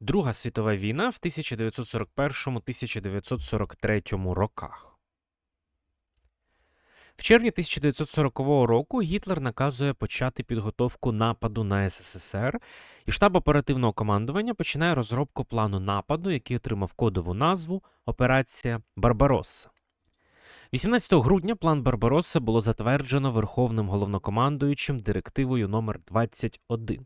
Друга світова війна в 1941-1943 роках. В червні 1940 року Гітлер наказує почати підготовку нападу на СССР, і штаб оперативного командування починає розробку плану нападу, який отримав кодову назву Операція Барбаросса. 18 грудня план Барбаросса було затверджено Верховним головнокомандуючим директивою номер 21 Е,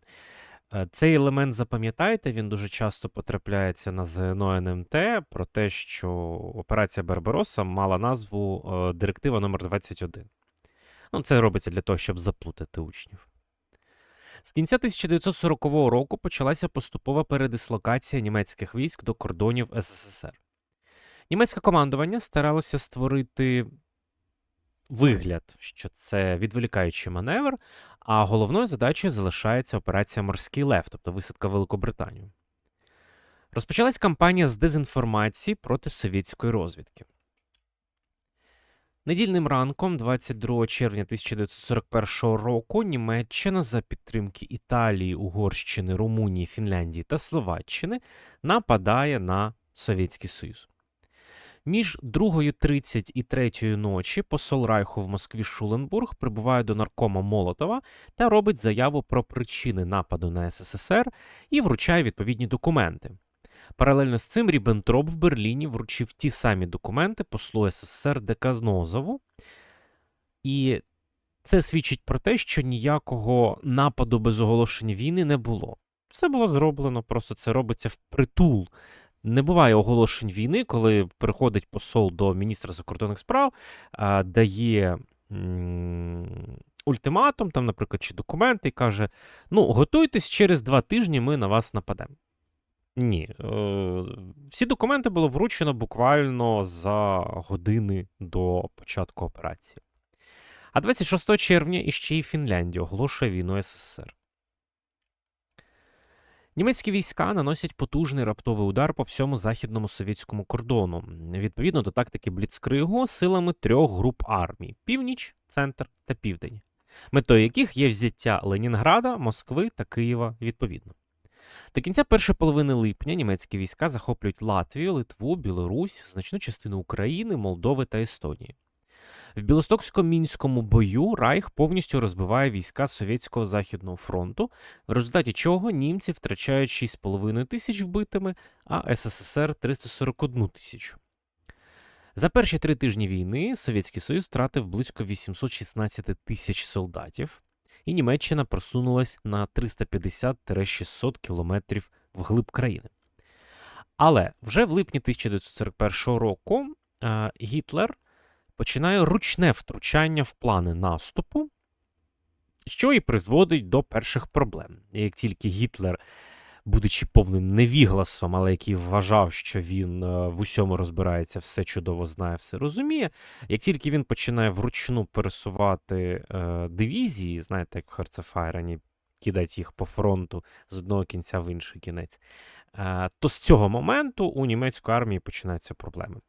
Цей елемент запам'ятайте, він дуже часто потрапляється на ЗНО НМТ про те, що операція Барбароса мала назву е, Директива номер 21 Ну, це робиться для того, щоб заплутати учнів. З кінця 1940 року почалася поступова передислокація німецьких військ до кордонів СССР. Німецьке командування старалося створити вигляд, що це відволікаючий маневр, а головною задачею залишається операція Морський Лев, тобто висадка Великобританію. Розпочалась кампанія з дезінформації проти совєтської розвідки. Недільним ранком, 22 червня 1941 року, Німеччина за підтримки Італії, Угорщини, Румунії, Фінляндії та Словаччини нападає на Совєтський Союз. Між 2.30 і 3 ночі посол Райху в Москві Шуленбург прибуває до наркома Молотова та робить заяву про причини нападу на СССР і вручає відповідні документи. Паралельно з цим Ріббентроп в Берліні вручив ті самі документи послу СССР Деказнозову. І це свідчить про те, що ніякого нападу без оголошення війни не було. Все було зроблено, просто це робиться впритул не буває оголошень війни, коли приходить посол до міністра закордонних справ, дає ультиматум, там, наприклад, чи документи, і каже: Ну, готуйтесь, через два тижні ми на вас нападемо. Ні, е, всі документи було вручено буквально за години до початку операції. А 26 червня іще й Фінляндія оголошує війну СССР. Німецькі війська наносять потужний раптовий удар по всьому західному совєтському кордону, відповідно до тактики Бліцкригу, силами трьох груп армій: північ, центр та південь, метою яких є взяття Ленінграда, Москви та Києва відповідно. До кінця першої половини липня німецькі війська захоплюють Латвію, Литву, Білорусь, значну частину України, Молдови та Естонії. В Білостоксько-мінському бою Райх повністю розбиває війська Совєтського Західного фронту, в результаті чого німці втрачають 6,5 тисяч вбитими, а СССР 341 тисячу. За перші три тижні війни Совєтський Союз втратив близько 816 тисяч солдатів, і Німеччина просунулась на 350-600 кілометрів вглиб країни. Але вже в липні 1941 року е, Гітлер починає ручне втручання в плани наступу, що і призводить до перших проблем. Як тільки Гітлер, будучи повним невігласом, але який вважав, що він е, в усьому розбирається, все чудово знає, все розуміє. Як тільки він починає вручну пересувати е, дивізії, знаєте, як в Харцефайрані, кидати їх по фронту з одного кінця в інший кінець, е, то з цього моменту у німецької армії починаються проблеми.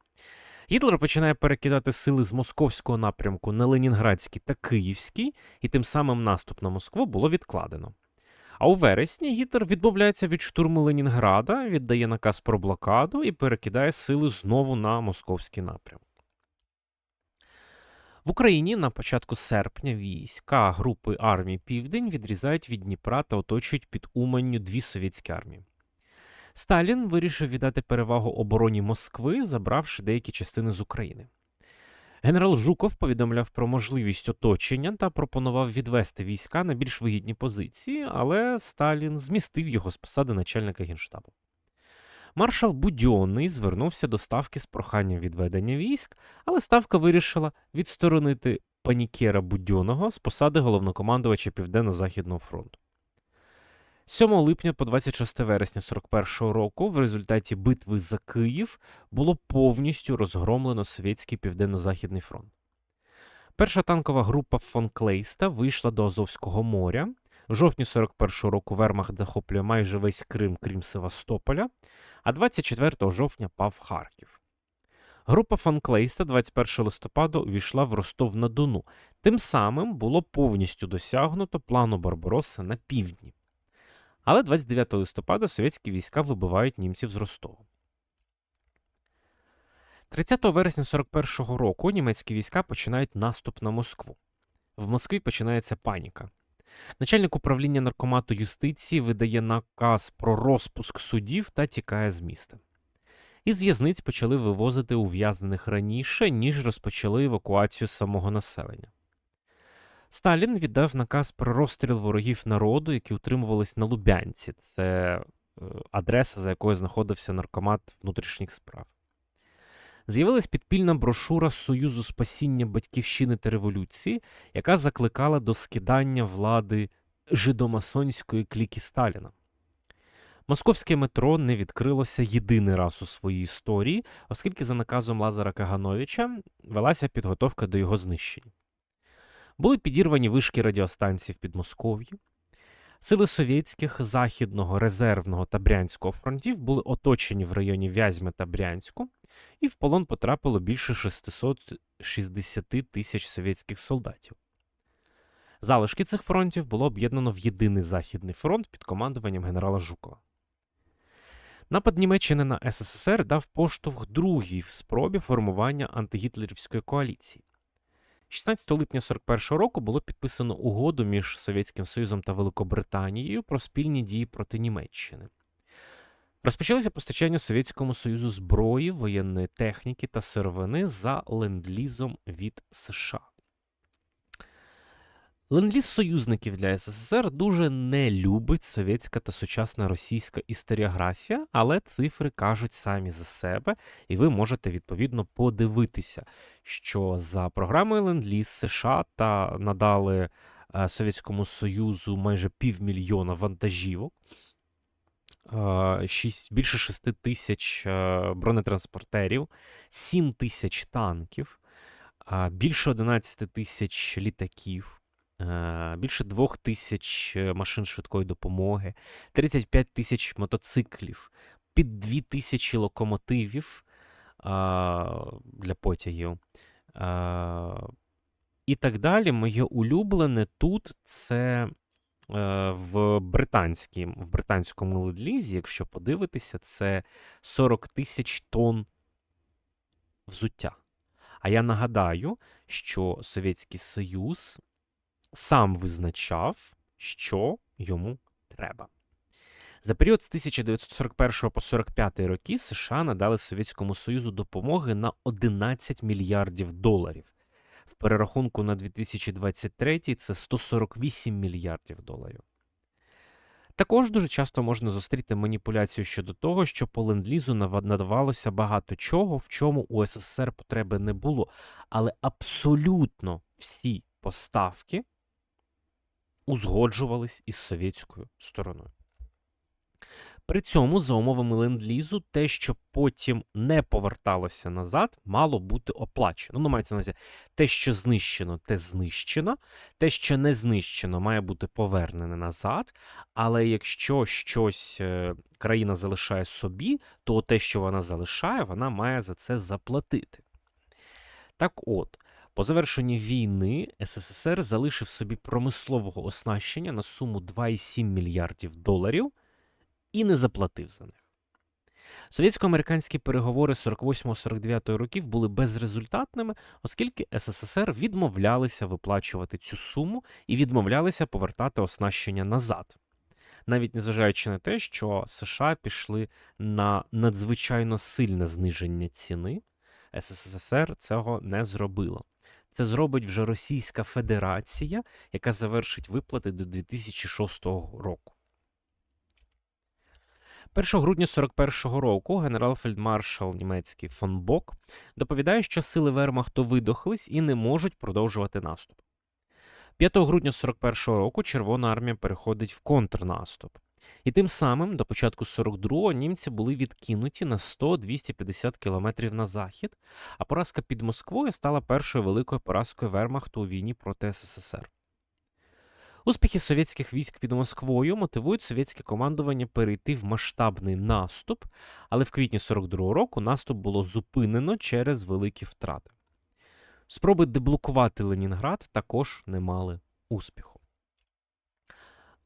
Гітлер починає перекидати сили з московського напрямку на Ленінградський та Київський, і тим самим наступ на Москву було відкладено. А у вересні Гітлер відмовляється від штурму Ленінграда, віддає наказ про блокаду і перекидає сили знову на московський напрямок. В Україні на початку серпня війська групи армій Південь відрізають від Дніпра та оточують під Уманню дві совєтські армії. Сталін вирішив віддати перевагу обороні Москви, забравши деякі частини з України. Генерал Жуков повідомляв про можливість оточення та пропонував відвести війська на більш вигідні позиції, але Сталін змістив його з посади начальника генштабу. Маршал Будьонний звернувся до ставки з проханням відведення військ, але ставка вирішила відсторонити панікера Будьоного з посади головнокомандувача Південно-Західного фронту. 7 липня по 26 вересня 41-го року в результаті битви за Київ було повністю розгромлено Совєтський Південно-Західний фронт. Перша танкова група фон Клейста вийшла до Азовського моря. В жовтні 41-го року Вермахт захоплює майже весь Крим, крім Севастополя, а 24 жовтня пав Харків. Група фон Клейста 21 листопада увійшла в Ростов на Дону. Тим самим було повністю досягнуто плану Барбаросса на півдні. Але 29 листопада совєтські війська вибивають німців з Ростова. 30 вересня 41-го року німецькі війська починають наступ на Москву. В Москві починається паніка. Начальник управління наркомату юстиції видає наказ про розпуск судів та тікає з міста. Із в'язниць почали вивозити ув'язнених раніше, ніж розпочали евакуацію самого населення. Сталін віддав наказ про розстріл ворогів народу, які утримувались на Лубянці. Це е, адреса, за якою знаходився наркомат внутрішніх справ. З'явилась підпільна брошура Союзу спасіння батьківщини та революції, яка закликала до скидання влади жидомасонської кліки Сталіна. Московське метро не відкрилося єдиний раз у своїй історії, оскільки за наказом Лазара Кагановича велася підготовка до його знищення. Були підірвані вишки радіостанцій в Підмосков'ї. Сили совєтських Західного, Резервного та Брянського фронтів були оточені в районі Вязьми та Брянську, і в полон потрапило більше 660 тисяч совєтських солдатів. Залишки цих фронтів було об'єднано в єдиний Західний фронт під командуванням генерала Жукова. Напад Німеччини на СССР дав поштовх другій в спробі формування антигітлерівської коаліції. 16 липня 41 року було підписано угоду між Совєтським Союзом та Великобританією про спільні дії проти Німеччини. Розпочалося постачання Совєтському Союзу зброї, воєнної техніки та сировини за ленд-лізом від США. Ленд-ліз союзників для СССР дуже не любить совєтська та сучасна російська історіографія, але цифри кажуть самі за себе, і ви можете відповідно подивитися, що за програмою Ленд-ліз США та надали е, Совєтському Союзу майже півмільйона вантажівок. е, шість- більше 6 тисяч е, бронетранспортерів, 7 тисяч танків, більше 11 тисяч літаків, е, більше 2 тисяч е, машин швидкої допомоги, 35 тисяч мотоциклів, під 2 тисячі локомотивів для потягів. І так далі. Моє улюблене тут це е, в, британській, в британському ледлізі, якщо подивитися, це 40 тисяч тонн взуття. А я нагадаю, що Совєтський Союз сам визначав, що йому треба. За період з 1941 по 45 роки США надали Совєтському Союзу допомоги на 11 мільярдів доларів. В перерахунку на 2023 це 148 мільярдів доларів. Також дуже часто можна зустріти маніпуляцію щодо того, що по ленд-лізу надавалося багато чого, в чому у СССР потреби не було, але абсолютно всі поставки узгоджувались із совєтською стороною. При цьому, за умовами ленд-лізу, те, що потім не поверталося назад, мало бути оплачено. Ну, мається на увазі, те, що знищено, те знищено, те, що не знищено, має бути повернене назад. Але якщо щось е, країна залишає собі, то те, що вона залишає, вона має за це заплатити. Так от, по завершенні війни СССР залишив собі промислового оснащення на суму 2,7 мільярдів доларів і не заплатив за них. Совєтсько-американські переговори 48-49 років були безрезультатними, оскільки СССР відмовлялися виплачувати цю суму і відмовлялися повертати оснащення назад. Навіть незважаючи на те, що США пішли на надзвичайно сильне зниження ціни, СССР цього не зробило. Це зробить вже Російська Федерація, яка завершить виплати до 2006 року. 1 грудня 41-го року генерал-фельдмаршал німецький фон Бок доповідає, що сили Вермахту видохлись і не можуть продовжувати наступ. 5 грудня 41-го року Червона армія переходить в контрнаступ. І тим самим до початку 42-го німці були відкинуті на 100-250 кілометрів на захід, а поразка під Москвою стала першою великою поразкою Вермахту у війні проти СССР. Успіхи совєтських військ під Москвою мотивують совєтське командування перейти в масштабний наступ, але в квітні 42-го року наступ було зупинено через великі втрати. Спроби деблокувати Ленінград також не мали успіху.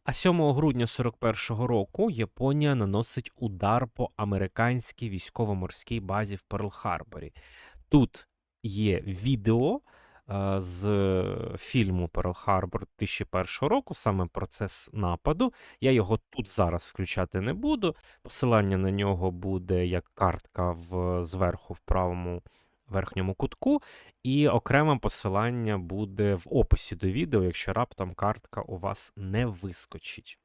А 7 грудня 41-го року Японія наносить удар по американській військово-морській базі в Перл-Харборі. Тут є відео е, з фільму Перл Харбор 2001 року, саме процес нападу. Я його тут зараз включати не буду. Посилання на нього буде як картка в, зверху в правому верхньому кутку, і окреме посилання буде в описі до відео, якщо раптом картка у вас не вискочить.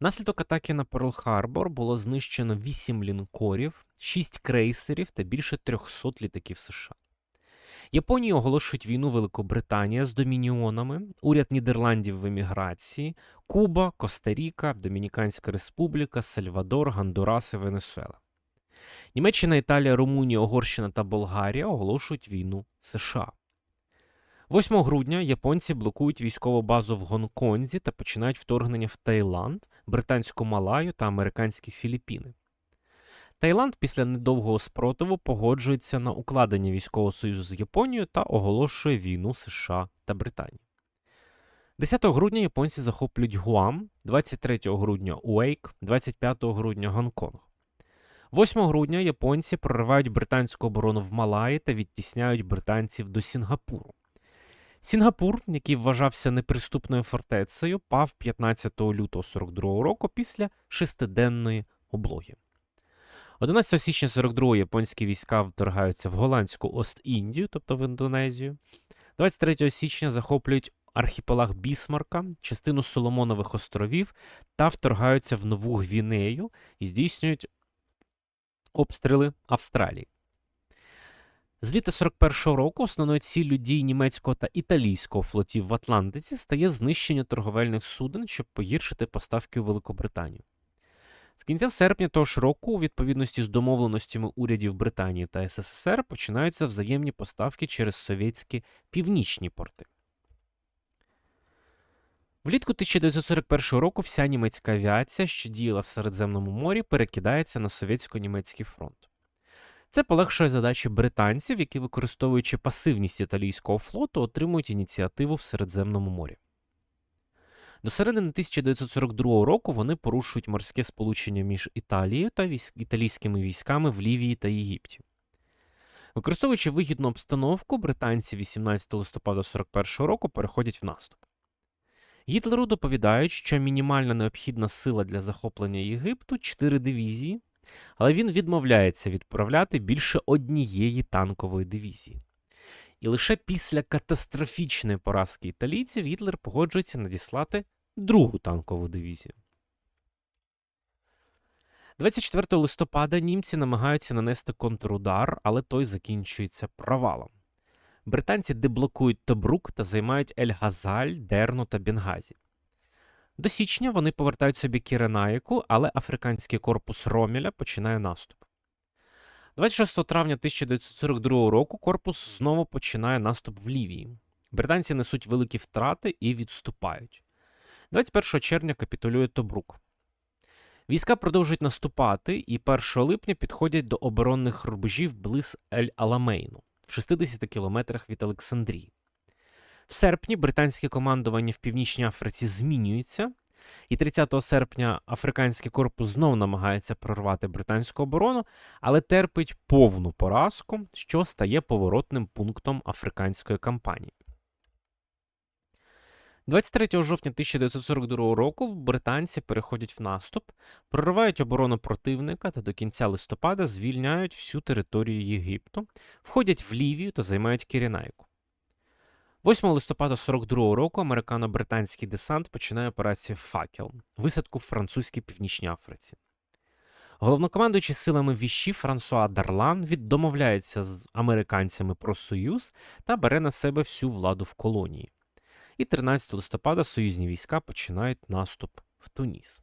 Внаслідок атаки на Перл-Харбор було знищено 8 лінкорів, 6 крейсерів та більше 300 літаків США. Японії оголошують війну Великобританія з домініонами, уряд Нідерландів в еміграції, Куба, Коста-Ріка, Домініканська Республіка, Сальвадор, Гондурас і Венесуела. Німеччина, Італія, Румунія, Угорщина та Болгарія оголошують війну США. 8 грудня японці блокують військову базу в Гонконзі та починають вторгнення в Таїланд, Британську Малаю та американські Філіппіни. Таїланд після недовгого спротиву погоджується на укладення військового союзу з Японією та оголошує війну США та Британії. 10 грудня японці захоплюють Гуам, 23 грудня Уейк, 25 грудня Гонконг. 8 грудня японці проривають британську оборону в Малаї та відтісняють британців до Сінгапуру. Сінгапур, який вважався неприступною фортецею, пав 15 лютого 42 року після шестиденної облоги. 11 січня 42 японські війська вторгаються в голландську Ост-Індію, тобто в Індонезію. 23 січня захоплюють архіпелаг Бісмарка, частину Соломонових островів та вторгаються в Нову Гвінею і здійснюють обстріли Австралії. З літа 41-го року основною ціллю дій німецького та італійського флотів в Атлантиці стає знищення торговельних суден, щоб погіршити поставки у Великобританію. З кінця серпня того ж року, у відповідності з домовленостями урядів Британії та СССР, починаються взаємні поставки через совєтські північні порти. Влітку 1941 року вся німецька авіація, що діяла в Середземному морі, перекидається на совєтсько-німецький фронт. Це полегшує задачі британців, які, використовуючи пасивність італійського флоту, отримують ініціативу в Середземному морі. До середини 1942 року вони порушують морське сполучення між Італією та італійськими військами в Лівії та Єгипті. Використовуючи вигідну обстановку, британці 18 листопада 1941 року переходять в наступ. Гітлеру доповідають, що мінімальна необхідна сила для захоплення Єгипту 4 дивізії, але він відмовляється відправляти більше однієї танкової дивізії. І лише після катастрофічної поразки італійців Гітлер погоджується надіслати другу танкову дивізію. 24 листопада німці намагаються нанести контрудар, але той закінчується провалом. Британці деблокують Тобрук та займають Ель-Газаль, Дерну та Бенгазі. До січня вони повертають собі Кіренаїку, але африканський корпус Ромеля починає наступ. 26 травня 1942 року корпус знову починає наступ в Лівії. Британці несуть великі втрати і відступають. 21 червня капітулює Тобрук. Війська продовжують наступати і 1 липня підходять до оборонних рубежів близ Ель-Аламейну в 60 кілометрах від Олександрії. В серпні британське командування в Північній Африці змінюється, і 30 серпня африканський корпус знову намагається прорвати британську оборону, але терпить повну поразку, що стає поворотним пунктом африканської кампанії. 23 жовтня 1942 року британці переходять в наступ, проривають оборону противника та до кінця листопада звільняють всю територію Єгипту, входять в Лівію та займають Кірінайку. 8 листопада 42 року американо-британський десант починає операцію Факел, висадку в французькій північній Африці. Головнокомандуючий силами віщі Франсуа Дарлан віддомовляється з американцями про союз та бере на себе всю владу в колонії. І 13 листопада союзні війська починають наступ в Туніс.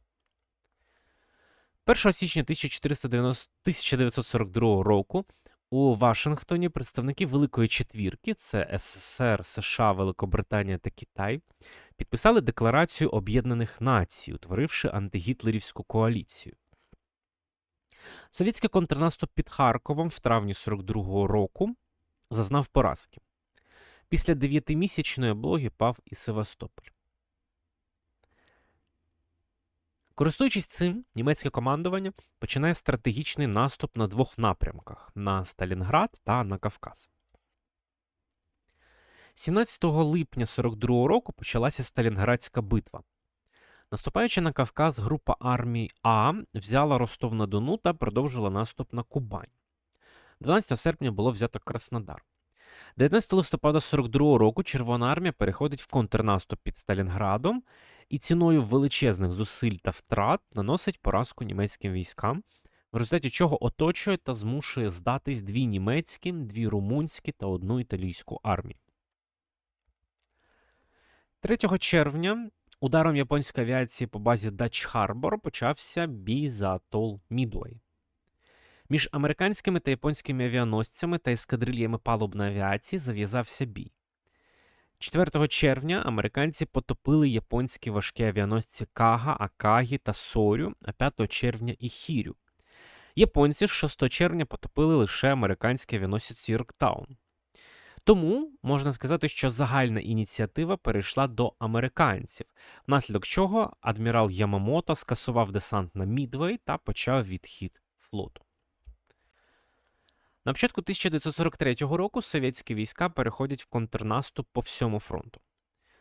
1 січня 1942 року у Вашингтоні представники Великої Четвірки, це СССР, США, Великобританія та Китай, підписали Декларацію Об'єднаних Націй, утворивши антигітлерівську коаліцію. Совєтський контрнаступ під Харковом в травні 42-го року зазнав поразки. Після дев'ятимісячної облоги пав і Севастополь. Користуючись цим, німецьке командування починає стратегічний наступ на двох напрямках на Сталінград та на Кавказ. 17 липня 42 року почалася Сталінградська битва. Наступаючи на Кавказ, група армій А взяла Ростов-на-Дону та продовжила наступ на Кубань. 12 серпня було взято Краснодар. 19 листопада 42 року Червона армія переходить в контрнаступ під Сталінградом і ціною величезних зусиль та втрат наносить поразку німецьким військам, в результаті чого оточує та змушує здатись дві німецькі, дві румунські та одну італійську армії. 3 червня ударом японської авіації по базі Дач Харбор почався бій за атол Мідуей. Між американськими та японськими авіаносцями та ескадрильями палубної авіації зав'язався бій. 4 червня американці потопили японські важкі авіаносці Кага, Акагі та Сорю, а 5 червня і Хірю. Японці ж 6 червня потопили лише американський авіаносець Йорктаун. Тому можна сказати, що загальна ініціатива перейшла до американців, внаслідок чого адмірал Ямамото скасував десант на Мідвей та почав відхід флоту. На початку 1943 року совєтські війська переходять в контрнаступ по всьому фронту.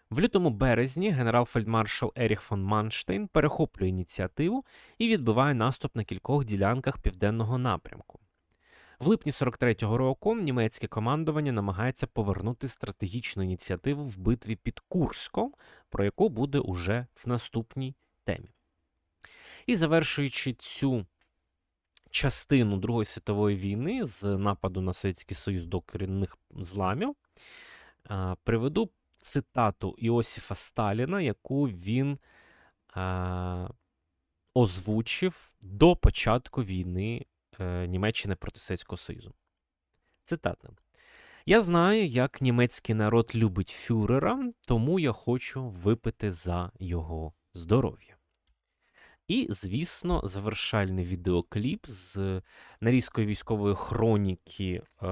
В лютому березні генерал-фельдмаршал Еріх фон Манштейн перехоплює ініціативу і відбиває наступ на кількох ділянках південного напрямку. В липні 43-го року німецьке командування намагається повернути стратегічну ініціативу в битві під Курском, про яку буде уже в наступній темі. І завершуючи цю частину Другої світової війни з нападу на Совєтський Союз до корінних зламів, приведу цитату Іосифа Сталіна, яку він озвучив до початку війни е, Німеччини проти Совєтського Союзу. Цитата. Я знаю, як німецький народ любить фюрера, тому я хочу випити за його здоров'я. І, звісно, завершальний відеокліп з нарізкою військової хроніки, е,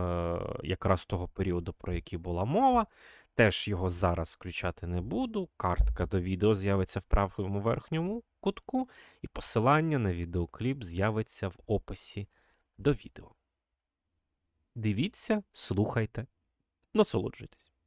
якраз того періоду, про який була мова. Теж його зараз включати не буду. Картка до відео з'явиться в правому верхньому кутку, і посилання на відеокліп з'явиться в описі до відео. Дивіться, слухайте, насолоджуйтесь.